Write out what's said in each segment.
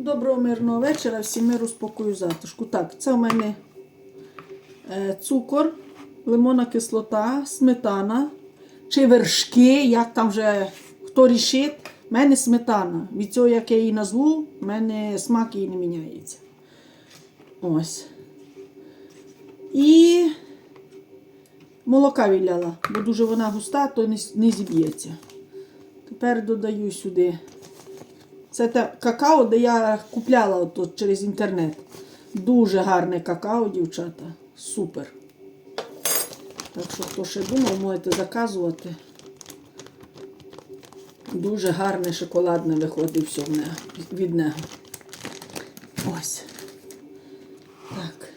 Доброго мирного вечора, всім миру, спокою, затишку. Так, це у мене е, цукор, лимонна кислота, сметана чи вершки, як там вже хто рішить. У мене сметана. Від цього, як я її назву, в мене смак її не міняється. Ось. І молока віляла, бо дуже вона густа, то не зіб'ється. Тепер додаю сюди. Це те какао, де я купляла от через інтернет. Дуже гарне какао, дівчата. Супер. Так що, хто ще думав, можете заказувати. Дуже гарне шоколадне виходить все від нього. Ось. Так.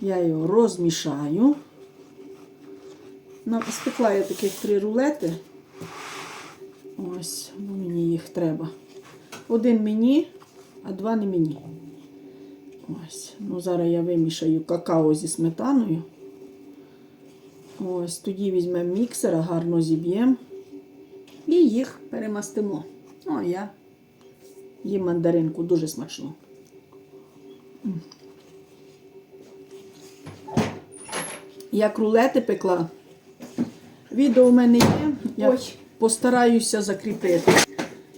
Я його розмішаю. Спекла я таких три рулети. Ось, бо мені їх треба. Один мені, а два не мені. Ось. Ну, зараз я вимішаю какао зі сметаною. Ось, тоді візьмемо міксера, гарно зіб'ємо. І їх перемастимо. О, я їм мандаринку дуже смачно. Як рулети пекла. Відео у мене є. Я Ой. постараюся закріпити.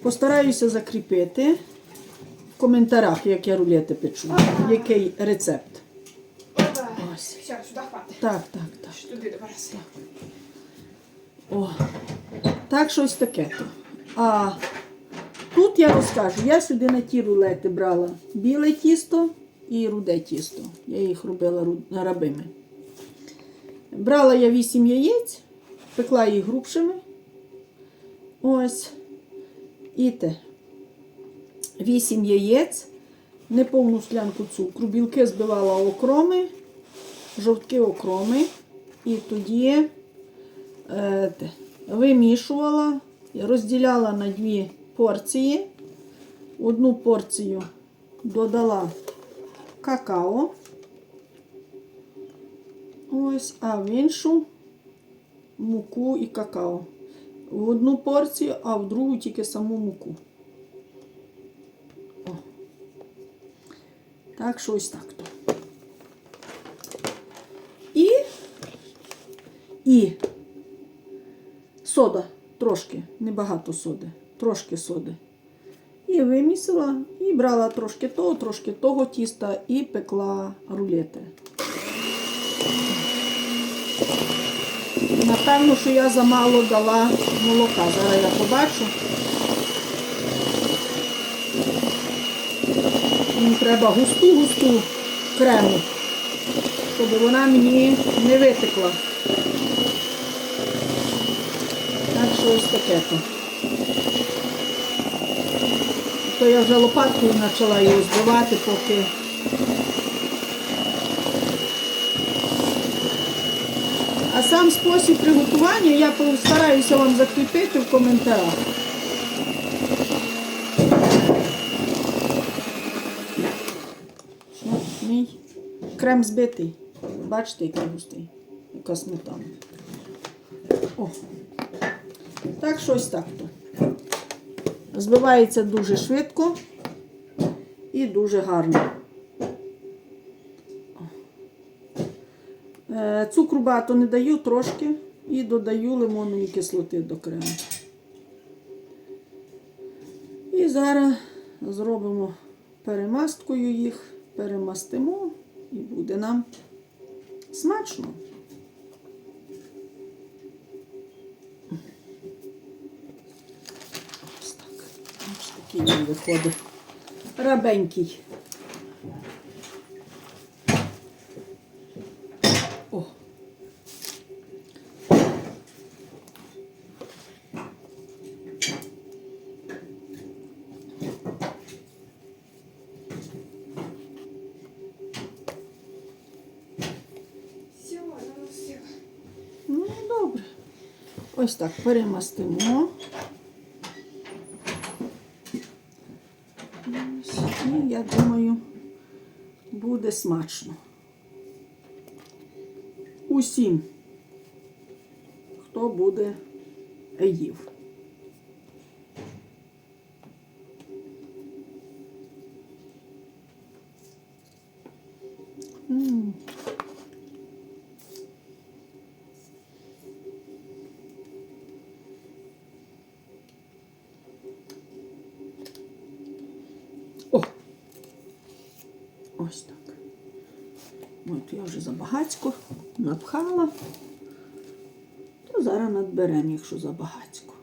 Постараюся закріпити в коментарях, як я рулети печу. Який рецепт. Ось. Все, сюда хватит. Так, так, так. Що туди два рази. О, так щось таке. то. А тут я розкажу, я сюди на ті рулети брала біле тісто і руде тісто. Я їх робила рабими. Брала я 8 яєць, пекла їх грубшими. Ось. І те. 8 яєць, неповну склянку цукру, білки збивала окроми, жовтки окроми. І тоді е, вимішувала, розділяла на дві порції. Одну порцію додала какао. Ось, а в іншу муку і какао. В одну порцію, а в другу тільки саму муку. О. Так, що ось так то. І, і сода трошки, небагато соди, трошки соди. І вимісила, і брала трошки того, трошки того тіста і пекла рулети. Напевно, що я замало дала молока. Зараз я побачу. Мені треба густу-густу крему, щоб вона мені не витекла. Так що ось таке то. То я вже лопаткою почала її збивати, поки. Сам спосіб приготування я стараюся вам закріпити в коментарях. Мій крем збитий. Бачите, який густий. Яка сметана. О. Так, щось так то. Збивається дуже швидко і дуже гарно. Цукру багато не даю трошки і додаю лимонної кислоти до крему. І зараз зробимо перемасткою їх, перемастимо і буде нам смачно. Ось так. Ось такий він виходить. Рабенький. О. Все, ну все. Ну, добре. Ось так перемастимо. Ось, і я думаю, буде смачно. Усім, хто буде їв. Ось так. От я вже забагацько напхала. То зараз надберемо, якщо забагацько.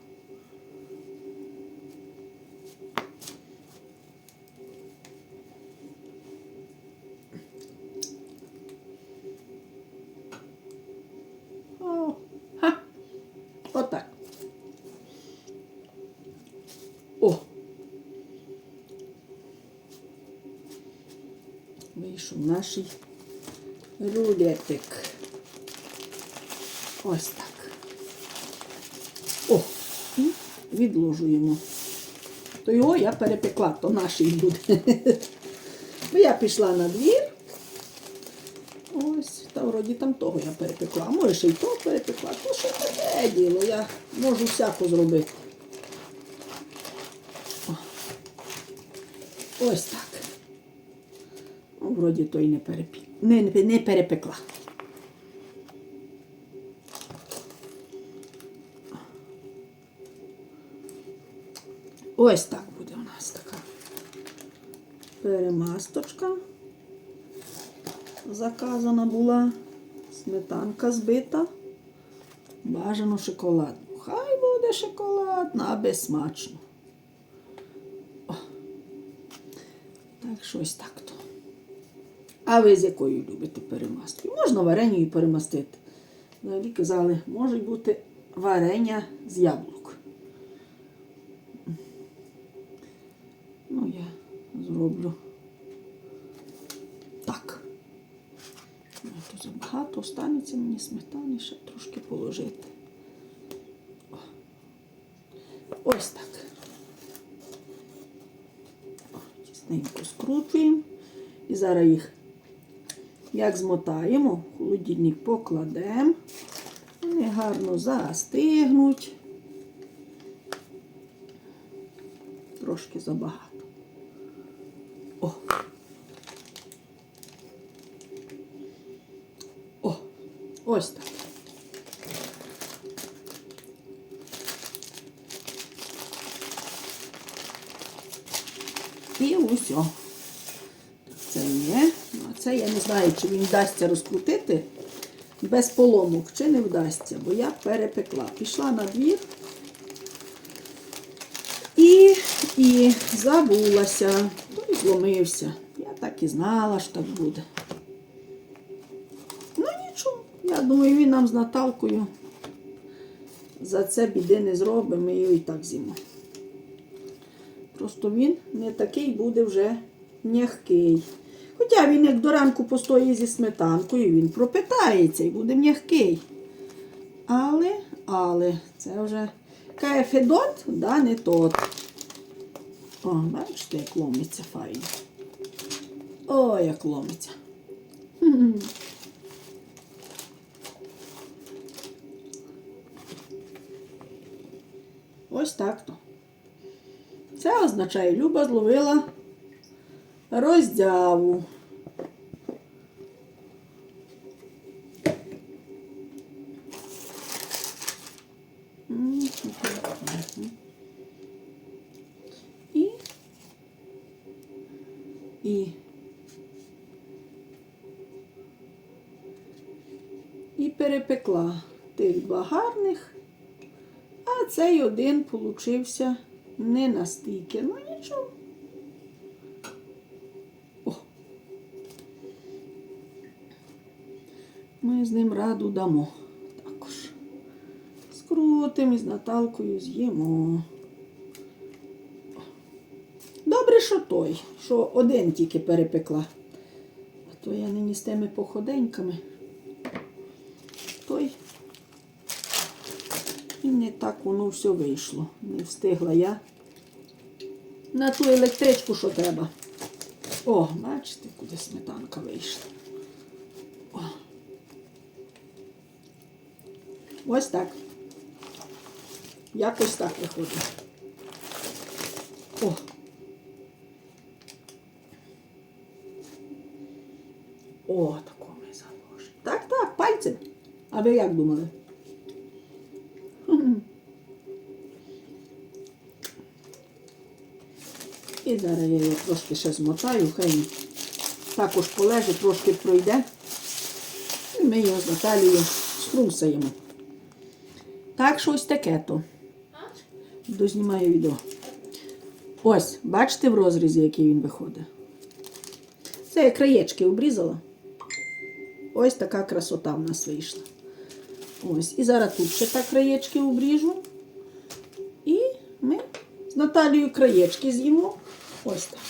Наш рулетик. Ось так. О, і відложуємо. То його я перепекла, то наш буде. Бо я пішла на двір. Ось, та вроді там того я перепекла. А може ще й то перепекла. То що таке діло, я можу всяко зробити. Ось так. Вроді то й не, перепі... не, не, перепекла. Ось так буде у нас така перемасточка. Заказана була сметанка збита. Бажано шоколадну. Хай буде шоколадна, аби смачно. О. Так, щось так. А ви з якою любите перемазкою? Можна вареньою перемастити. Взагалі казали, може бути варення з яблук. Ну, я зроблю так. Ну, то забагато останеться мені сметани ще трошки положити. Ось так. Тісненько скручуємо. І зараз їх як змотаємо, в холодильник покладемо. Вони гарно застигнуть. Трошки забагато. О. О, ось так. І усьо. Це є. Ну, це я не знаю, чи він вдасться розкрутити без поломок, чи не вдасться, бо я перепекла. Пішла на двір і, і забулася, то і зломився. Я так і знала, що так буде. Ну нічого, я думаю, він нам з Наталкою за це біди не зробить, ми його і так з'їмо. Просто він не такий буде вже м'який. Хоча він як до ранку постоїть зі сметанкою, він пропитається і буде м'який. Але, але, це вже каефедот, да, не тот. О, бачите, як ломиться файно. О, як ломиться. Ось так то. Це означає, Люба зловила роздяву. І, і, і перепекла тих два гарних, а цей один получився не настільки. Ну нічого. О. Ми з ним раду дамо. Скрутимо і з Наталкою з'їмо. Добре, що той, що один тільки перепекла. А то я нині з тими походеньками. Той. І не так воно все вийшло. Не встигла я на ту електричку, що треба. О, бачите, куди сметанка вийшла. О. Ось так. Якось так виходить. О. О, тако ми заложимо. Так, так, пальцем. А ви як думали? І зараз я його трошки ще змотаю, хай також полежить, трошки пройде. І ми його з Наталією струсаємо. Так, що ось таке то. Дознімаю відео. Ось, бачите в розрізі, який він виходить. Це я краєчки обрізала. Ось така красота в нас вийшла. Ось. І зараз тут ще так краєчки обріжу. І ми з Наталією краєчки з'їмо. Ось так.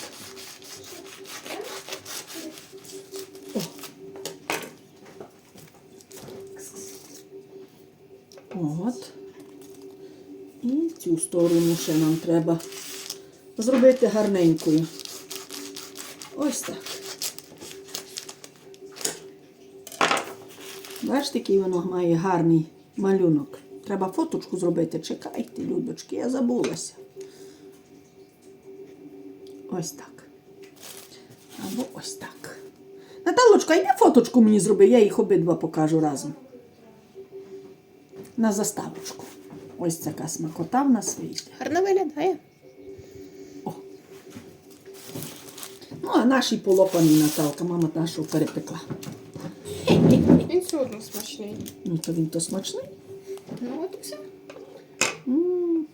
О. От. І сторону ще нам треба зробити гарненькою. Ось так. Бачите, який воно має гарний малюнок. Треба фоточку зробити. Чекайте, любочки, я забулася. Ось так. Або ось так. Наталочка, йди фоточку мені зроби, я їх обидва покажу разом. На заставочку. Ось така смакота в нас вийде. Гарно виглядає. О. Ну, а наші полопані Наталка, мама нашу перепекла. Він все одно смачний. Ну, то він то смачний. Ну от і все. Ну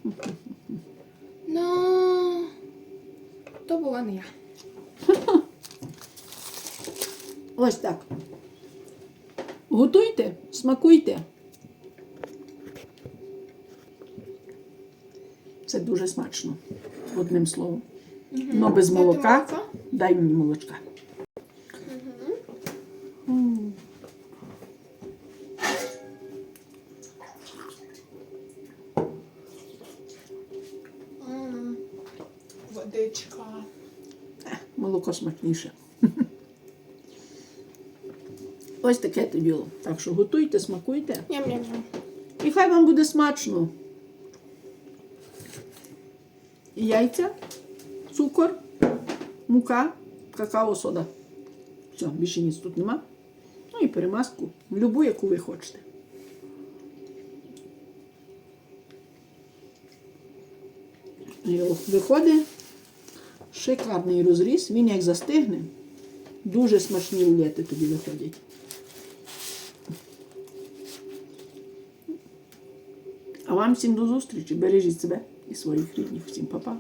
то була не я. Ось так. Готуйте, смакуйте. Це дуже смачно, одним словом. Но без молока. Дай мені молочка. М. М, Водичка. Е, Молоко смачніше. Ось таке то діло. Так що готуйте, смакуйте. Ням-ням-ням. І хай вам буде смачно. Яйця, цукор, мука, какао, сода. Все, більше ніц тут нема. Ну і перемазку, любу, яку ви хочете. Виходить шикарний розріз. Він як застигне, дуже смачні рулети тоді виходять. А вам всім до зустрічі. Бережіть себе і своїх рідних. Всім па-па.